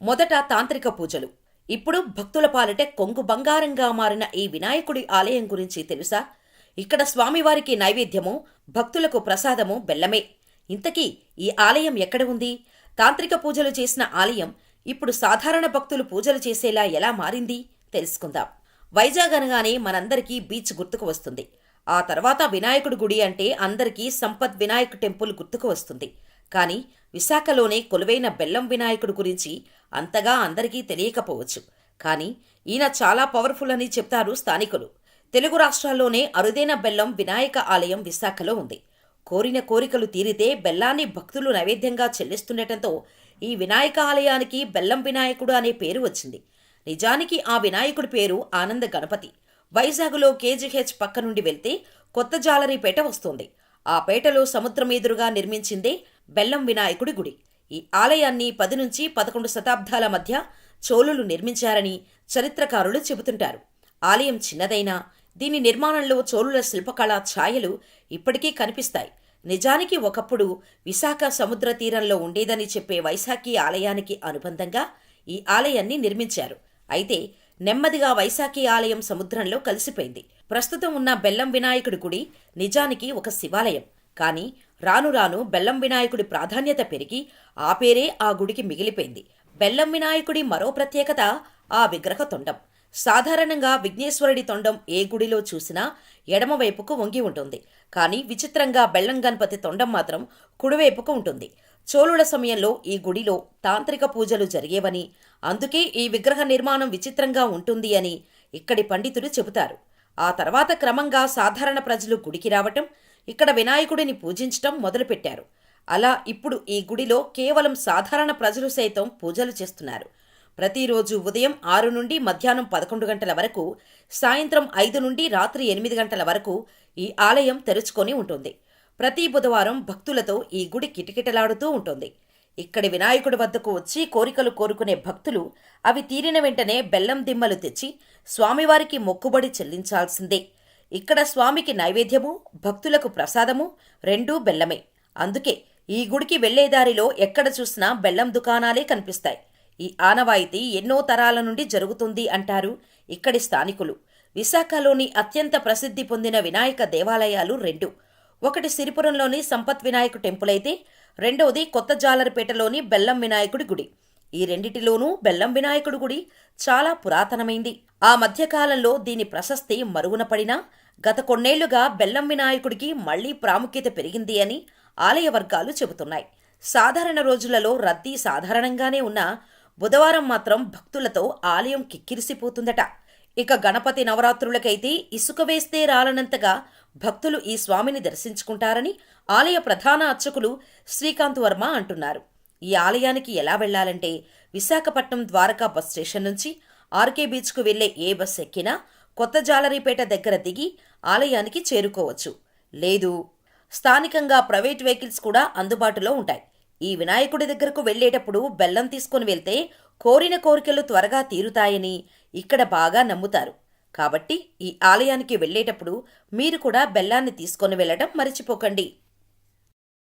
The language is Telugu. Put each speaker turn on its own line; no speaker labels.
మొదట తాంత్రిక పూజలు. ఇప్పుడు భక్తుల పాలిట కొంగు బంగారంగా మారిన ఈ వినాయకుడి ఆలయం గురించి తెలుసా? ఇక్కడ స్వామివారికి నైవేద్యము భక్తులకు ప్రసాదము బెల్లమే. ఇంతకీ ఈ ఆలయం ఎక్కడ ఉంది? తాంత్రిక పూజలు చేసిన ఆలయం ఇప్పుడు సాధారణ భక్తులు పూజలు చేసేలా ఎలా మారింది? తెలుసుకుందాం. వైజాగ్ అనగానే మనందరికీ బీచ్ గుర్తుకు వస్తుంది. ఆ తర్వాత వినాయకుడి గుడి అంటే అందరికీ సంపత్ వినాయక్ టెంపుల్ గుర్తుకు వస్తుంది. కానీ విశాఖలోనే కొలువైన బెల్లం వినాయకుడి గురించి అంతగా అందరికీ తెలియకపోవచ్చు. కానీ ఈయన చాలా పవర్ఫుల్ అని చెప్తారు స్థానికులు. తెలుగు రాష్ట్రాల్లోనే అరుదైన బెల్లం వినాయక ఆలయం విశాఖలో ఉంది. కోరిన కోరికలు తీరితే బెల్లాన్ని భక్తులు నైవేద్యంగా చెల్లిస్తుండటంతో ఈ వినాయక ఆలయానికి బెల్లం వినాయకుడు అనే పేరు వచ్చింది. నిజానికి ఆ వినాయకుడి పేరు ఆనంద గణపతి. వైజాగ్లో కేజీహెచ్ పక్క నుండి వెళ్తే కొత్త జాలరీపేట వస్తుంది. ఆ పేటలో సముద్రం ఎదురుగా నిర్మించిందే బెల్లం వినాయకుడి గుడి. ఈ ఆలయాన్ని పది నుంచి పదకొండు శతాబ్దాల మధ్య చోళులు నిర్మించారని చరిత్రకారులు చెబుతుంటారు. ఆలయం చిన్నదైనా దీని నిర్మాణంలో చోళుల శిల్పకళా ఛాయలు ఇప్పటికీ కనిపిస్తాయి. నిజానికి ఒకప్పుడు విశాఖ సముద్ర తీరంలో ఉండేదని చెప్పే వైశాఖి ఆలయానికి అనుబంధంగా ఈ ఆలయాన్ని నిర్మించారు. అయితే నెమ్మదిగా వైశాఖి ఆలయం సముద్రంలో కలిసిపోయింది. ప్రస్తుతం ఉన్న బెల్లం వినాయకుడి గుడి నిజానికి ఒక శివాలయం. కానీ రాను రాను బెల్లం వినాయకుడి ప్రాధాన్యత పెరిగి ఆ పేరే ఆ గుడికి మిగిలిపోయింది. బెల్లం వినాయకుడి మరో ప్రత్యేకత ఆ విగ్రహ తొండం. సాధారణంగా విఘ్నేశ్వరుడి తొండం ఏ గుడిలో చూసినా ఎడమవైపుకు వంగి ఉంటుంది. కానీ విచిత్రంగా బెల్లం గణపతి తొండం మాత్రం కుడివైపుకు ఉంటుంది. చోళుల సమయంలో ఈ గుడిలో తాంత్రిక పూజలు జరిగేవని అందుకే ఈ విగ్రహ నిర్మాణం విచిత్రంగా ఉంటుంది అని ఇక్కడి పండితులు చెబుతారు. ఆ తర్వాత క్రమంగా సాధారణ ప్రజలు గుడికి రావటం ఇక్కడ వినాయకుడిని పూజించటం మొదలుపెట్టారు. అలా ఇప్పుడు ఈ గుడిలో కేవలం సాధారణ ప్రజలు సైతం పూజలు చేస్తున్నారు. ప్రతిరోజు ఉదయం ఆరు నుండి మధ్యాహ్నం పదకొండు గంటల వరకు సాయంత్రం ఐదు నుండి రాత్రి ఎనిమిది గంటల వరకు ఈ ఆలయం తెరుచుకొని ఉంటుంది. ప్రతి బుధవారం భక్తులతో ఈ గుడి కిటకిటలాడుతూ ఉంటుంది. ఇక్కడి వినాయకుడి వద్దకు వచ్చి కోరికలు కోరుకునే భక్తులు అవి తీరిన వెంటనే బెల్లం దిమ్మలు తెచ్చి స్వామివారికి మొక్కుబడి చెల్లించాల్సిందే. ఇక్కడ స్వామికి నైవేద్యము భక్తులకు ప్రసాదము రెండూ బెల్లమే. అందుకే ఈ గుడికి వెళ్ళేదారిలో ఎక్కడ చూసినా బెల్లం దుకాణాలే కనిపిస్తాయి. ఈ ఆనవాయితీ ఎన్నో తరాల నుండి జరుగుతుంది అంటారు ఇక్కడి స్థానికులు. విశాఖలోని అత్యంత ప్రసిద్ధి పొందిన వినాయక దేవాలయాలు రెండు. ఒకటి సిరిపురంలోని సంపత్ వినాయక టెంపుల్ అయితే రెండవది కొత్త జాలరిపేటలోని బెల్లం వినాయకుడి గుడి. ఈ రెండిటిలోనూ బెల్లం వినాయకుడి గుడి చాలా పురాతనమైంది. ఆ మధ్యకాలంలో దీని ప్రశస్తి మరుగున పడినా గత కొన్నేళ్ళుగా బెల్లం వినాయకుడికి మళ్ళీ ప్రాముఖ్యత పెరిగింది అని ఆలయ వర్గాలు చెబుతున్నాయి. సాధారణ రోజులలో రద్దీ సాధారణంగానే ఉన్నా బుధవారం మాత్రం భక్తులతో ఆలయం కిక్కిరిసిపోతుందట. ఇక గణపతి నవరాత్రులకైతే ఇసుక వేస్తే రాలనంతగా భక్తులు ఈ స్వామిని దర్శించుకుంటారని ఆలయ ప్రధాన అర్చకులు శ్రీకాంత్ వర్మ అంటున్నారు. ఈ ఆలయానికి ఎలా వెళ్ళాలంటే విశాఖపట్నం ద్వారకా బస్ స్టేషన్ నుంచి ఆర్కే బీచ్కు వెళ్ళే ఏ బస్ ఎక్కినా కొత్త జాలరీపేట దగ్గర దిగి ఆలయానికి చేరుకోవచ్చు. లేదు స్థానికంగా ప్రైవేట్ వెహికల్స్ కూడా అందుబాటులో ఉంటాయి. ఈ వినాయకుడి దగ్గరకు వెళ్ళేటప్పుడు బెల్లం తీసుకుని వెళ్తే కోరిన కోరికలు త్వరగా తీరుతాయని ఇక్కడ బాగా నమ్ముతారు. కాబట్టి ఈ ఆలయానికి వెళ్ళేటప్పుడు మీరు కూడా బెల్లాన్ని తీసుకొని వెళ్ళడం మర్చిపోకండి.